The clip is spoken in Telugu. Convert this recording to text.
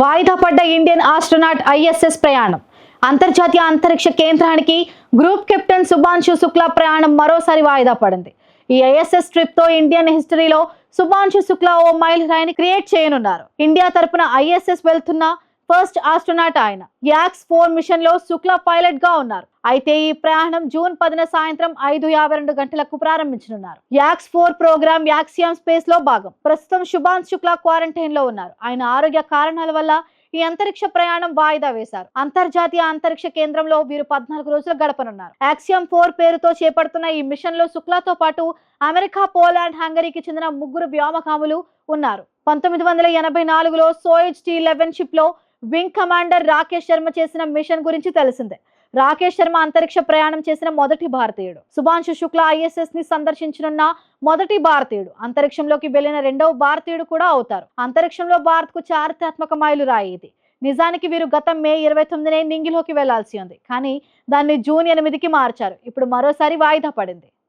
వాయిదా పడ్డ ఇండియన్ ఆస్ట్రోనాట్ ఐఎస్ఎస్ ప్రయాణం. అంతర్జాతీయ అంతరిక్ష కేంద్రానికి గ్రూప్ కెప్టెన్ సుభాన్షు శుక్లా ప్రయాణం మరోసారి వాయిదా పడింది. ఈ ఐఎస్ఎస్ ట్రిప్తో ఇండియన్ హిస్టరీలో సుభాన్షు శుక్లా ఓ మైల్ రాయిని క్రియేట్ చేయనున్నారు. ఇండియా తరపున ఐఎస్ఎస్ వెళ్తున్న ఫస్ట్ ఆస్ట్రోనాట్ ఆయన. యాక్స్ ఫోర్ మిషన్లో శుక్లా పైలట్గా ఉన్నారు. అయితే ఈ ప్రయాణం జూన్ పదిన సాయంత్రం ఐదు యాభై రెండు గంటలకు ప్రారంభించనున్నారు. యాక్స్ ఫోర్ ప్రోగ్రామ్ యాక్సియామ్ స్పేస్లో భాగం. ప్రస్తుతం శుభాన్ శుక్లా క్వారంటైన్లో ఉన్నారు. ఆయన ఆరోగ్య కారణాల వల్ల ఈ అంతరిక్ష ప్రయాణం వాయిదా వేశారు. అంతర్జాతీయ అంతరిక్ష కేంద్రంలో వీరు పద్నాలుగు రోజులు గడపనున్నారు. యాక్సియం ఫోర్ పేరుతో చేపడుతున్న ఈ మిషన్లో శుక్లాతో పాటు అమెరికా పోలాండ్ హంగరీకి చెందిన ముగ్గురు వ్యోమకాములు ఉన్నారు. పంతొమ్మిది వందల ఎనభై నాలుగులో సోయజ్ టీ లెవెన్ షిప్లో వింగ్ కమాండర్ రాకేష్ శర్మ చేసిన మిషన్ గురించి తెలిసిందే. రాకేష్ శర్మ అంతరిక్ష ప్రయాణం చేసిన మొదటి భారతీయుడు. సుభాన్షు శుక్లా ఐఎస్ఎస్ని సందర్శించనున్న మొదటి భారతీయుడు. అంతరిక్షంలోకి వెళ్ళిన రెండవ భారతీయుడు కూడా అవుతారు. అంతరిక్షంలో భారత్కు చారిత్రాత్మక మైలురాయి ఇది. నిజానికి వీరు గత మే ఇరవై తొమ్మిదినే నింగిలోకి వెళ్ళాల్సి ఉంది. కానీ దాన్ని జూన్ ఎనిమిదికి మార్చారు. ఇప్పుడు మరోసారి వాయిదా పడింది.